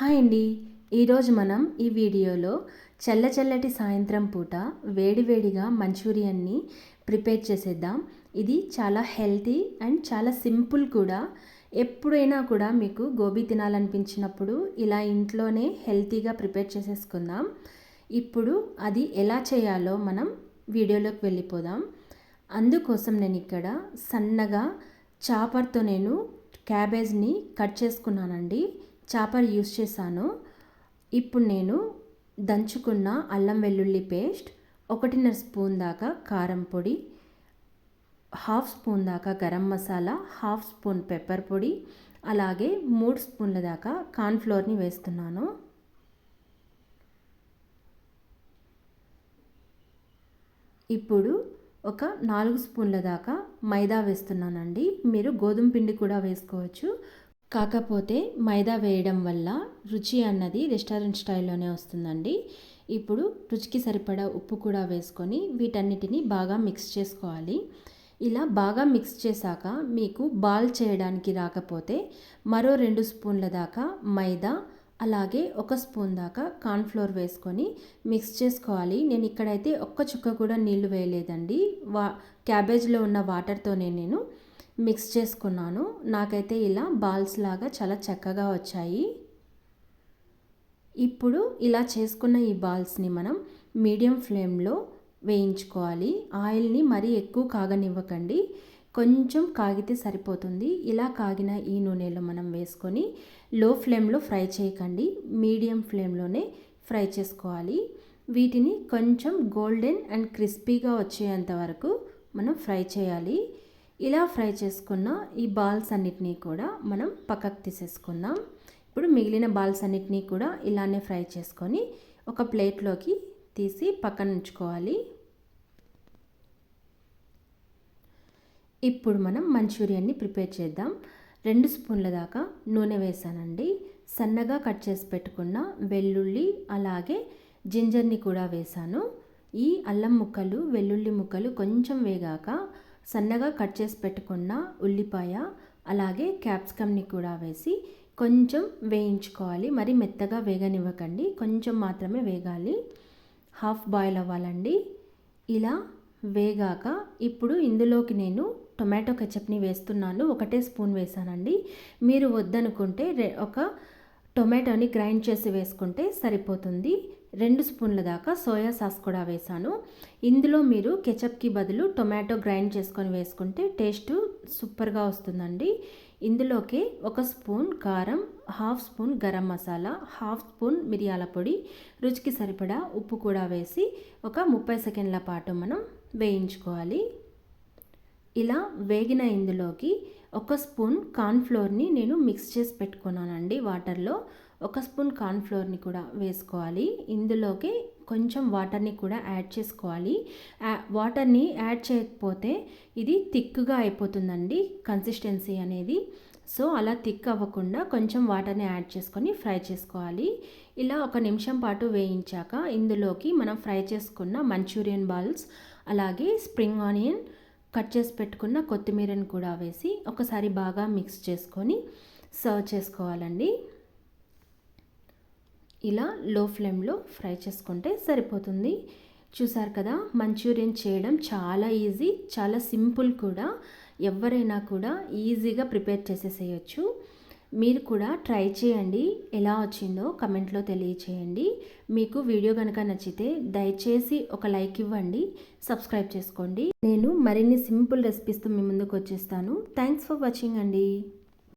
Hi అండి. ఈరోజు మనం ఈ వీడియోలో చల్ల చల్లటి సాయంత్రం పూట వేడివేడిగా మంచూరియన్ని ప్రిపేర్ చేసేద్దాం. ఇది చాలా హెల్తీ అండ్ చాలా సింపుల్ కూడా. ఎప్పుడైనా కూడా మీకు గోబీ తినాలనిపించినప్పుడు ఇలా ఇంట్లోనే హెల్తీగా ప్రిపేర్ చేసేసుకుందాం. ఇప్పుడు అది ఎలా చేయాలో మనం వీడియోలోకి వెళ్ళిపోదాం. అందుకోసం నేను ఇక్కడ సన్నగా చాపర్తో నేను క్యాబేజ్ని కట్ చేసుకున్నానండి. చాపర్ యూస్ చేశాను. ఇప్పుడు నేను దంచుకున్న అల్లం వెల్లుల్లి పేస్ట్ ఒకటిన్నర స్పూన్ దాకా కారం పొడి హాఫ్ స్పూన్ దాకా garam masala half spoon pepper పొడి అలాగే మూడు స్పూన్ల దాకా కార్న్ఫ్లోర్ని వేస్తున్నాను. ఇప్పుడు ఒక నాలుగు స్పూన్ల దాకా మైదా వేస్తున్నానండి. మీరు గోధుమ పిండి కూడా వేసుకోవచ్చు. కాకపోతే మైదా వేయడం వల్ల రుచి అన్నది రెస్టారెంట్ స్టైల్లోనే వస్తుందండి. ఇప్పుడు రుచికి సరిపడా ఉప్పు కూడా వేసుకొని వీటన్నిటిని బాగా మిక్స్ చేసుకోవాలి. ఇలా బాగా మిక్స్ చేశాక మీకు బాల్ చేయడానికి రాకపోతే మరో రెండు స్పూన్ల దాకా మైదా అలాగే ఒక స్పూన్ దాకా కార్న్ఫ్లోర్ వేసుకొని మిక్స్ చేసుకోవాలి. నేను ఇక్కడైతే ఒక్క చుక్క కూడా నీళ్ళు వేయలేదండి. వా క్యాబేజ్లో ఉన్న వాటర్తోనే నేను మిక్స్ చేసుకున్నాను. నాకైతే ఇలా బాల్స్ లాగా చాలా చక్కగా వచ్చాయి. ఇప్పుడు ఇలా చేసుకున్న ఈ బాల్స్ని మనం మీడియం ఫ్లేమ్లో వేయించుకోవాలి. ఆయిల్ని మరీ ఎక్కువ కాగనివ్వకండి. కొంచెం కాగితే సరిపోతుంది. ఇలా కాగిన ఈ నూనెలో మనం వేసుకొని లో ఫ్లేమ్లో ఫ్రై చేయకండి. మీడియం ఫ్లేమ్లోనే ఫ్రై చేసుకోవాలి. వీటిని కొంచెం గోల్డెన్ అండ్ క్రిస్పీగా వచ్చేంత వరకు మనం ఫ్రై చేయాలి. ఇలా ఫ్రై చేసుకున్న ఈ బాల్స్ అన్నిటినీ కూడా మనం పక్కకు తీసేసుకుందాం. ఇప్పుడు మిగిలిన బాల్స్ అన్నిటినీ కూడా ఇలానే ఫ్రై చేసుకొని ఒక ప్లేట్లోకి తీసి పక్కన ఉంచుకోవాలి. ఇప్పుడు మనం మంచూరియాన్ని ప్రిపేర్ చేద్దాం. రెండు స్పూన్ల దాకా నూనె వేసానండి. సన్నగా కట్ చేసి పెట్టుకున్న వెల్లుల్లి అలాగే జింజర్ని కూడా వేసాను. ఈ అల్లం ముక్కలు వెల్లుల్లి ముక్కలు కొంచెం వేగాక సన్నగా కట్ చేసి పెట్టుకున్న ఉల్లిపాయ అలాగే క్యాప్సికమ్ని కూడా వేసి కొంచెం వేయించుకోవాలి. మరి మెత్తగా వేగనివ్వకండి. కొంచెం మాత్రమే వేగాలి. హాఫ్ బాయిల్ అవ్వాలండి. ఇలా వేగాక ఇప్పుడు ఇందులోకి నేను టొమాటో కెచప్ని వేస్తున్నాను. ఒకటే స్పూన్ వేసానండి మీరు వద్దనుకుంటే ఒక టొమాటోని గ్రైండ్ చేసి వేసుకుంటే సరిపోతుంది. రెండు స్పూన్ల దాకా సోయా సాస్ కూడా వేసాను. ఇందులో మీరు కెచప్కి బదులు టొమాటో గ్రైండ్ చేసుకొని వేసుకుంటే టేస్ట్ సూపర్గా వస్తుందండి. ఇందులోకి ఒక స్పూన్ కారం half spoon garam masala half spoon మిరియాల పొడి రుచికి సరిపడా ఉప్పు కూడా వేసి ఒక ముప్పై సెకండ్ల పాటు మనం వేయించుకోవాలి. ఇలా వేగిన ఇందులోకి ఒక స్పూన్ కార్న్ఫ్లోర్ని నేను మిక్స్ చేసి పెట్టుకున్నానండి వాటర్లో. ఒక స్పూన్ కార్న్ఫ్లోర్ని కూడా వేసుకోవాలి. ఇందులోకి కొంచెం వాటర్ని కూడా యాడ్ చేసుకోవాలి. వాటర్ని యాడ్ చేయకపోతే ఇది థిక్గా అయిపోతుందండి కన్సిస్టెన్సీ అనేది. సో అలా థిక్ అవ్వకుండా కొంచెం వాటర్ని యాడ్ చేసుకొని ఫ్రై చేసుకోవాలి. ఇలా ఒక నిమిషం పాటు వేయించాక ఇందులోకి మనం ఫ్రై చేసుకున్న మంచూరియన్ బాల్స్ అలాగే స్ప్రింగ్ ఆనియన్ కట్ చేసి పెట్టుకున్న కొత్తిమీరని కూడా వేసి ఒకసారి బాగా మిక్స్ చేసుకొని సర్వ్ చేసుకోవాలండి. ఇలా లో ఫ్లేమ్లో ఫ్రై చేసుకుంటే సరిపోతుంది. చూసారు కదా మంచూరియన్ చేయడం చాలా ఈజీ చాలా సింపుల్ కూడా. ఎవరైనా కూడా ఈజీగా ప్రిపేర్ చేసేసేయచ్చు. మీరు కూడా ట్రై చేయండి. ఎలా వచ్చిందో కమెంట్లో తెలియచేయండి. మీకు వీడియో కనుక నచ్చితే దయచేసి ఒక లైక్ ఇవ్వండి సబ్స్క్రైబ్ చేసుకోండి. నేను మరిన్ని సింపుల్ రెసిపీస్తో మీ ముందుకు వచ్చేస్తాను. థ్యాంక్స్ ఫర్ వాచింగ్ అండి.